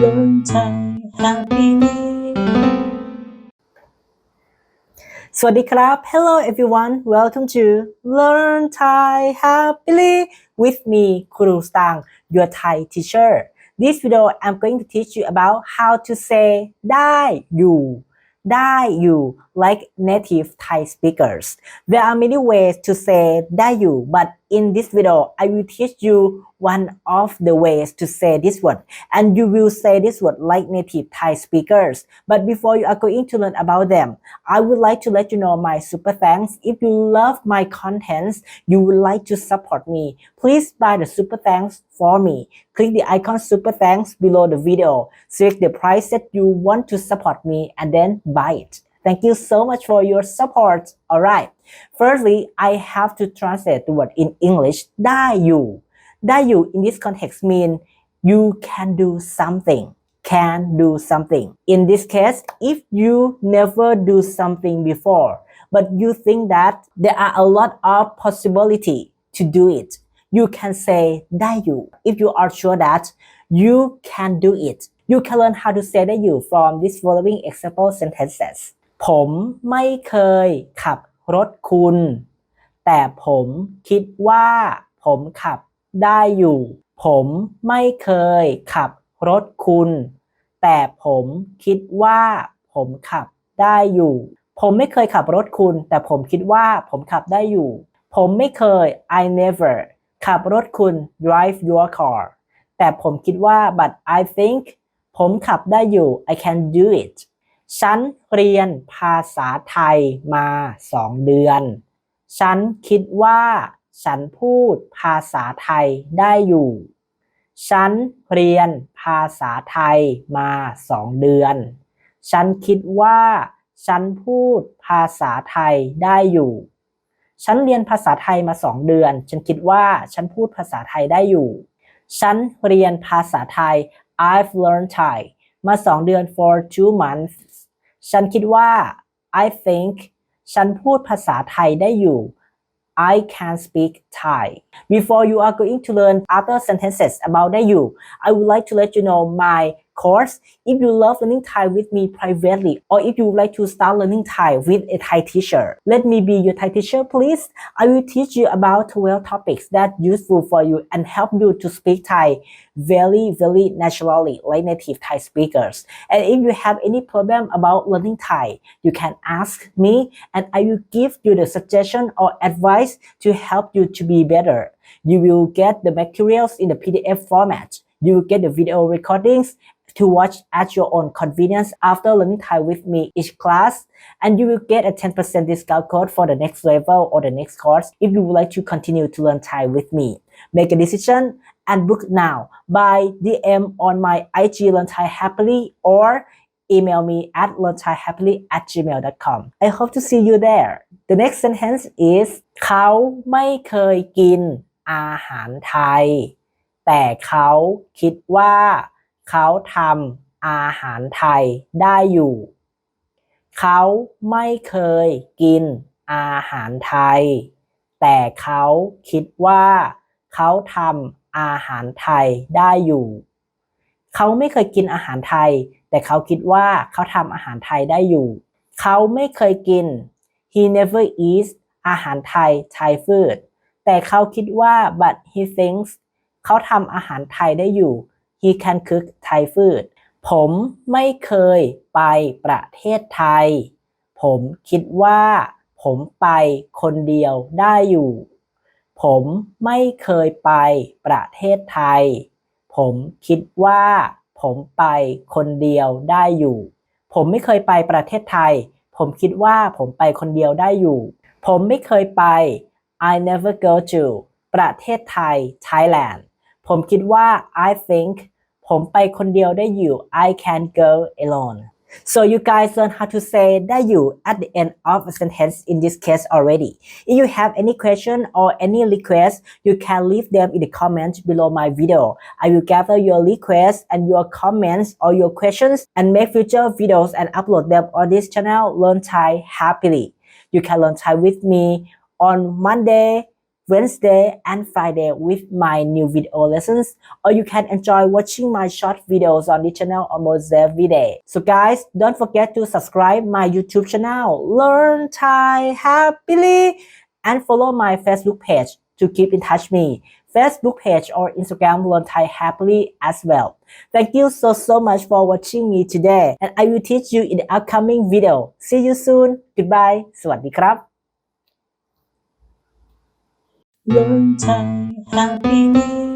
learn Thai happily สวัสดีครับ Hello everyone welcome to learn Thai happily with me ครูสตาง your Thai teacher this video I'm going to teach you about how to say ได้อยู่ ได้อยู่ like native Thai speakers. There are many ways to say "dayu," you, but in this video, I will teach you one of the ways to say this word, and you will say this word like native Thai speakers. But before you are going to learn about them, I would like to let you know my super thanks. If you love my contents, you would like to support me, please buy the super thanks for me. Click the icon super thanks below the video. Select the price that you want to support me and then buy it. thank you so much for your support alright firstly I have to translate the word in English ได้อยู่ ได้อยู่ in this context mean you can do something can do something in this case if you never do something before but you think that there are a lot of possibility to do it you can say ได้อยู่ if you are sure that you can do it you can learn how to say ได้อยู่ from this following example sentences ผมไม่เคยขับรถคุณ แต่ผมคิดว่าผมขับได้อยู่ ผมไม่เคยขับรถคุณ แต่ผมคิดว่าผมขับได้อยู่ ผมไม่เคยขับรถคุณ แต่ผมคิดว่าผมขับได้อยู่ ผมไม่เคย I never ขับรถคุณ drive your car แต่ผมคิดว่า but I think ผมขับได้อยู่ I can do it ฉันเรียนภาษาไทยมาสองเดือน ฉันคิดว่าฉันพูดภาษาไทยได้อยู่ ฉันเรียนภาษาไทยมาสองเดือน ฉันคิดว่าฉันพูดภาษาไทยได้อยู่ ฉันเรียนภาษาไทยมาสองเดือน ฉันคิดว่าฉันพูดภาษาไทยได้อยู่ ฉันเรียนภาษาไทย I've learned Thai มาสองเดือน for two months ฉันคิดว่า I think ฉันพูดภาษาไทยได้อยู่ I can speak Thai. Before you are going to learn other sentences about ได้อยู่ I would like to let you know my course. If you love learning Thai with me privately, or if you would like to start learning Thai with a Thai teacher, let me be your Thai teacher, please. I will teach you about 12 topics that useful for you and help you to speak Thai very, very naturally, like native Thai speakers. And if you have any problem about learning Thai, you can ask me and I will give you the suggestion or advice to help you to be better. You will get the materials in the PDF format. You will get the video recordings to watch at your own convenience after learning Thai with me each class. And you will get a 10% discount code for the next level or the next course if you would like to continue to learn Thai with me. Make a decision and book now by DM on my IG Learn Thai Happily or email me at learnthaihappily at gmail.com. I hope to see you there. The next sentence is เขาไม่เคยกินอาหารไทย แต่เขาคิดว่า เขาทำอาหารไทยได้อยู่ เขาไม่เคยกินอาหารไทย แต่เขาคิดว่า เขาทำอาหารไทยได้อยู่ เขาไม่เคยกินอาหารไทย แต่เขาคิดว่าเขาทำอาหารไทยได้อยู่ เขาไม่เคยกิน he never eats อาหารไทย Thai food แต่เขาคิดว่า but he thinks เขาทำอาหารไทยได้อยู่ he can cook Thai food ผมไม่เคยไปประเทศไทย ผมคิดว่า ผมไปคนเดียวได้อยู่ ผมไม่เคยไปประเทศไทย ผมคิดว่า ผมไปคนเดียวได้อยู่ ผมไม่เคยไปประเทศไทย ผมคิดว่าผมไปคนเดียวได้อยู่ ผมไม่เคยไป I never go to ประเทศไทย Thailand ผมคิดว่า I think ผมไปคนเดียวได้อยู่ I can go alone So you guys learn how to say ได้อยู่ at the end of a sentence in this case already. If you have any question or any request, you can leave them in the comments below my video. I will gather your requests and your comments or your questions and make future videos and upload them on this channel Learn Thai Happily. You can learn Thai with me on Monday, Wednesday and Friday with my new video lessons, or you can enjoy watching my short videos on this channel almost every day. So guys, don't forget to subscribe my YouTube channel, Learn Thai Happily, and follow my Facebook page to keep in touch me. Facebook page or Instagram Learn Thai Happily as well. Thank you so so much for watching me today, and I will teach you in the upcoming video. See you soon. Goodbye. สวัสดีครับ ล้นใจหากปีนี้